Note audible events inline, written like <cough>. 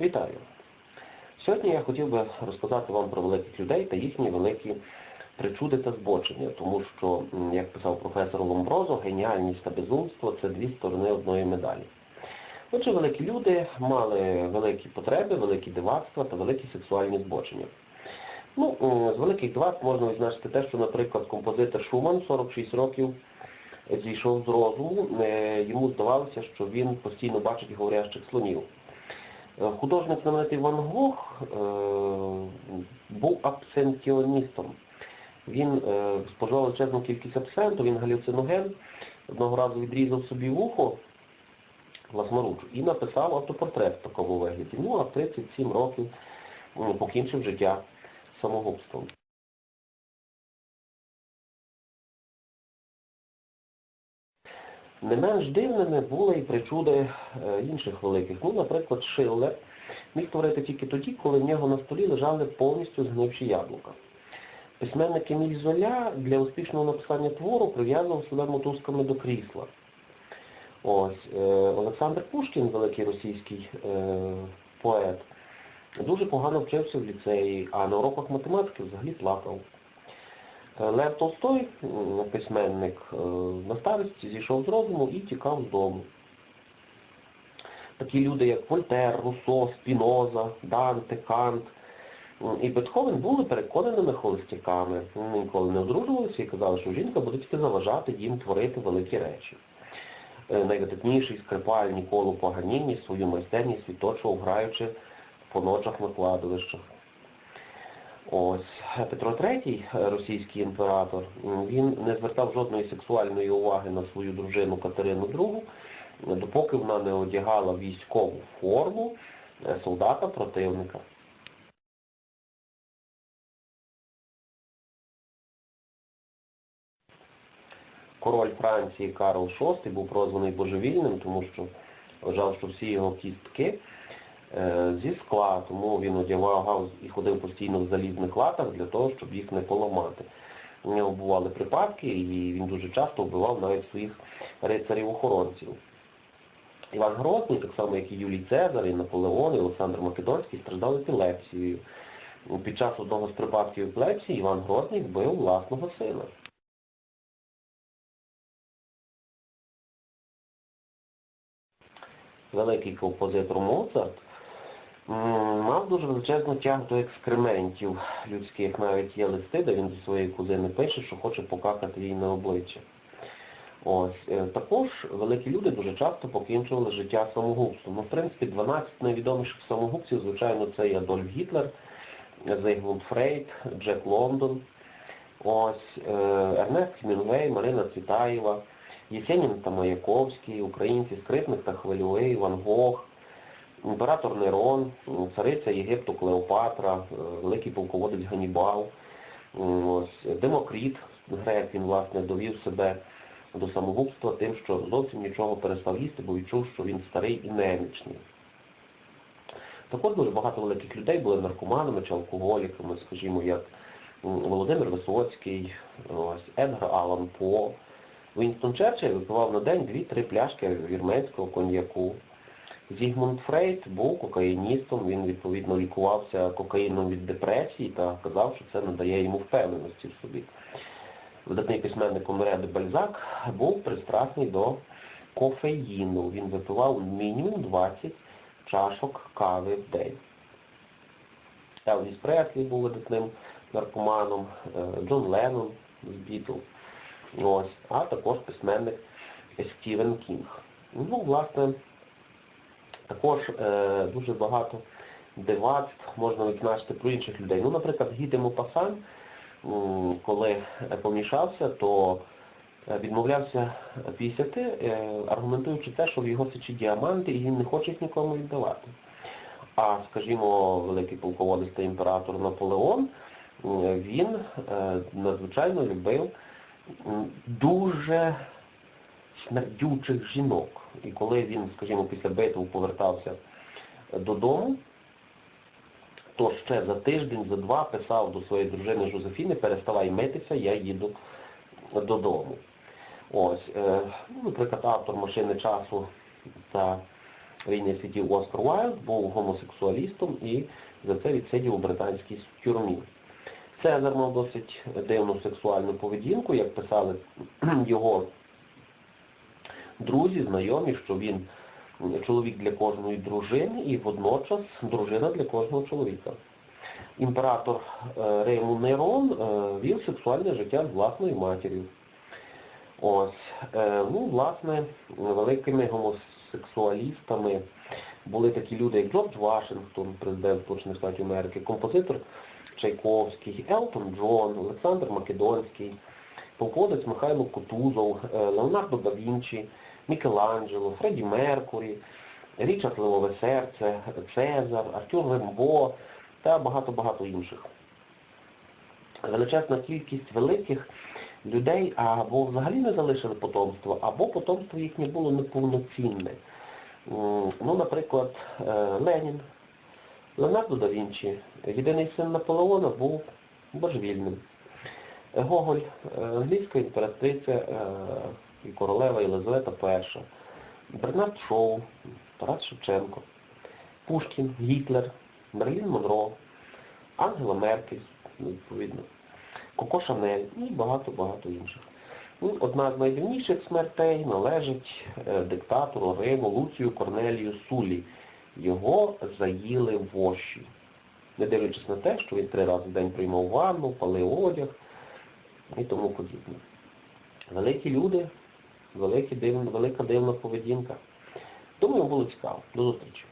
Вітаю! Сьогодні я хотів би розказати вам про великих людей та їхні великі причуди та збочення, тому що, як писав професор Ломброзо, геніальність та безумство це дві сторони одної медалі. Отже, великі люди мали великі потреби, великі дивацтва та великі сексуальні збочення. Ну, з великих дивацтв можна відзначити те, що, наприклад, композитор Шуман 46 років зійшов з розуму, Е, йому здавалося, що він постійно бачить говорящих слонів. Е, Художник знаменитий Ван Гог е, був абсентіоністом. Він е, споживав величезну кількість абсенту, він галюциноген, одного разу відрізав собі вухо власноруч і написав автопортрет в такому вигляді. Ну, а 37 років покінчив життя самогубством. Не менш дивними були і причуди е, інших великих. Ну, наприклад, Шиллер міг творити тільки тоді, коли в нього на столі лежали повністю згнивші яблука. Письменник Еміль Золя для успішного написання твору прив'язував себе мотузками до крісла. Ось, е, Олександр Пушкін, великий російський е, поет, дуже погано вчився в ліцеї, а на уроках математики взагалі плакав. Лев Толстой, письменник, е, на старості зійшов з розуму і тікав з дому. Такі люди, як Вольтер, Руссо, Спіноза, Данте, Кант і Бетховен були переконаними холостяками. Вони ніколи не одружувалися і казали, що жінка буде тільки заважати їм творити великі речі. Е, Найвидатніший скрипаль Ніколу Паганіні свою майстерність відточував, граючи по ночах на кладовищах. Ось Петро III, російський імператор, він не звертав жодної сексуальної уваги на свою дружину Катерину II, допоки вона не одягала військову форму е, солдата противника. Король Франції Карл VI був прозваний божевільним, тому що вважав, що всі його кістки зі скла, тому він одягав і ходив постійно в залізних латах для того, щоб їх не поламати. У нього бували припадки, і він дуже часто вбивав навіть своїх рицарів-охоронців. Іван Грозний, так само як і Юлій Цезар, і Наполеон, і Олександр Македонський, страждали епілепсією. Під час одного з припадків епілепсії Іван Грозний вбив власного сина. великий композитор Моцарт мав дуже величезну тяг до екскрементів людських. Навіть є листи, де він зі своєї кузини пише, що хоче покакати їй на обличчя. Ось. е, Також великі люди дуже часто покінчували життя самогубством. Ну, в принципі, 12 найвідоміших самогубців, звичайно, це і Адольф Гітлер, Зигмунд Фрейд, Джек Лондон, ось, е, Ернест Хемінгуей, Марина Цвітаєва, Єсенін та Маяковський, українці Скрипник та Хвильовий, Ван Гог, імператор Нерон, цариця Єгипту Клеопатра, е, великий полководець Ганібал, Демокріт, грек, він, власне, довів себе до самогубства тим, що зовсім нічого перестав їсти, бо відчув, що він старий і немічний. Також дуже багато великих людей були наркоманами чи алкоголіками, скажімо, як Володимир Висоцький, ось, Едгар Алан По. Вінстон Черчилль випивав на день 2-3 пляшки вірменського коньяку. Зігмунд Фрейд був кокаїністом, він відповідно лікувався кокаїном від депресії та казав, що це надає йому впевненості в собі. Видатний письменник де Бальзак був пристрасний до кофеїну. Він випивав мінімум 20 чашок кави в день. Елвіс Преслі був видатним наркоманом, е, Джон Леннон з Бітлз. Ось, а також письменник Стівен Кінг. Ну, власне, також е, дуже багато дивацтв можна відзначити про інших людей. Ну, наприклад, Гі де Мопасан, коли помішався, то е, відмовлявся пісяти, е, аргументуючи те, що в його сечі діаманти і він не хоче їх нікому віддавати. А, скажімо, великий полководець та імператор Наполеон, він е, надзвичайно любив дуже смердючих жінок. І коли він, скажімо, після битв повертався додому, то ще за тиждень, за два писав до своєї дружини Жозефіни, переставай митися, я їду додому. Ось, е, ну, наприклад, автор машини часу та війни світів Оскар Уайлд був гомосексуалістом і за це відсидів у британській тюрмі. Цезар мав досить дивну сексуальну поведінку, як писали <clears throat> його друзі, знайомі, що він чоловік для кожної дружини і водночас дружина для кожного чоловіка. Імператор е, Риму Нерон е, вів сексуальне життя з власною матір'ю. Ось, е, ну, власне, великими гомосексуалістами були такі люди, як Джордж Вашингтон, президент Сполучених Штатів Америки, композитор Чайковський, Елтон Джон, Олександр Македонський, полководець Михайло Кутузов, Леонардо да Вінчі, Мікеланджело, Фредді Меркурі, Річард Левове Серце, Цезар, Артюр Рембо та багато-багато інших. Величезна кількість великих людей або взагалі не залишили потомство, або потомство їхнє було неповноцінне. Ну, наприклад, е, Ленін, Леонардо да Вінчі, єдиний син Наполеона, був божевільним. Гоголь, е, англійська імператриця е, і королева Єлизавета І, Бернард Шоу, Тарас Шевченко, Пушкін, Гітлер, Мерлін Монро, Ангела Меркель, ну, відповідно, Коко Шанель і багато-багато інших. Ну, Одна з найдивніших смертей належить е, диктатору Риму Луцію Корнелію Сулі. Його заїли воші. Не дивлячись на те, що він три рази в день приймав ванну, палив одяг і тому подібне. Великі люди, велика дивна поведінка. Думаю, було цікаво. До зустрічі.